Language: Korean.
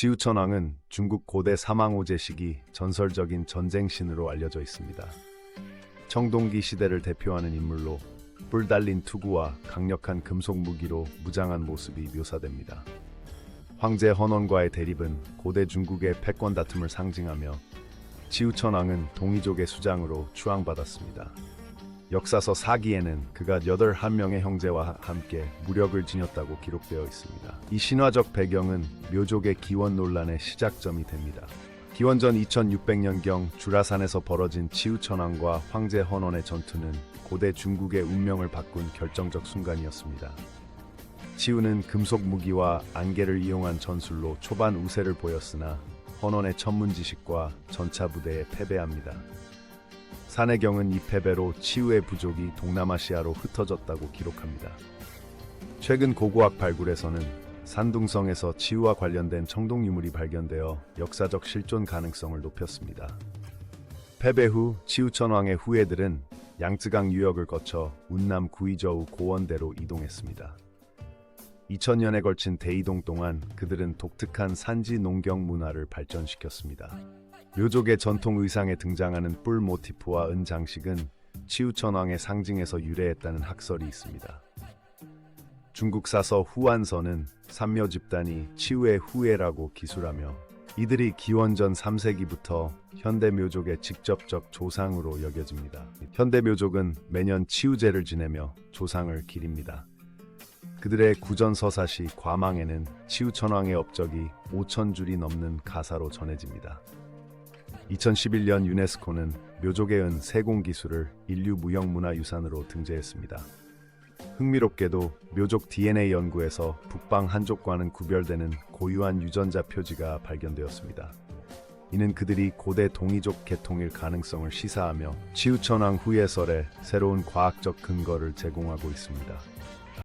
지우천왕은 중국 고대 사망오제 시기 전설적인 전쟁신으로 알려져 있습니다. 청동기 시대를 대표하는 인물로 뿔 달린 투구와 강력한 금속 무기로 무장한 모습이 묘사됩니다. 황제 헌원과의 대립은 고대 중국의 패권 다툼을 상징하며 지우천왕은 동이족의 수장으로 추앙받았습니다. 역사서 사기에는 그가 8명의 형제와 함께 무력을 지녔다고 기록되어 있습니다. 이 신화적 배경은 묘족의 기원 논란의 시작점이 됩니다. 기원전 2600년경 주라산에서 벌어진 치우천왕과 황제 헌원의 전투는 고대 중국의 운명을 바꾼 결정적 순간이었습니다. 치우는 금속 무기와 안개를 이용한 전술로 초반 우세를 보였으나 헌원의 천문 지식과 전차 부대에 패배합니다. 산해경은 이 패배로 치우의 부족이 동남아시아로 흩어졌다고 기록합니다. 최근 고고학 발굴에서는 산둥성에서 치우와 관련된 청동 유물이 발견되어 역사적 실존 가능성을 높였습니다. 패배 후 치우천왕의 후예들은 양쯔강 유역을 거쳐 운남 구이저우 고원대로 이동했습니다. 2000년에 걸친 대이동 동안 그들은 독특한 산지 농경 문화를 발전시켰습니다. 묘족의 전통 의상에 등장하는 뿔 모티프와 은 장식은 치우천 왕의 상징에서 유래했다는 학설이 있습니다. 중국 사서 후한서는 삼묘 집단이 치우의 후예라고 기술하며 이들이 기원전 3세기부터 현대 묘족의 직접적 조상으로 여겨집니다. 현대 묘족은 매년 치우제를 지내며 조상을 기립니다. 그들의 구전 서사시 과망에는 치우천왕의 업적이 5천 줄이 넘는 가사로 전해집니다. 2011년 유네스코는 묘족의 은 세공 기술을 인류 무형문화유산으로 등재했습니다. 흥미롭게도 묘족 DNA 연구에서 북방 한족과는 구별되는 고유한 유전자 표지가 발견되었습니다. 이는 그들이 고대 동이족 계통일 가능성을 시사하며 치우천왕 후예설에 새로운 과학적 근거를 제공하고 있습니다.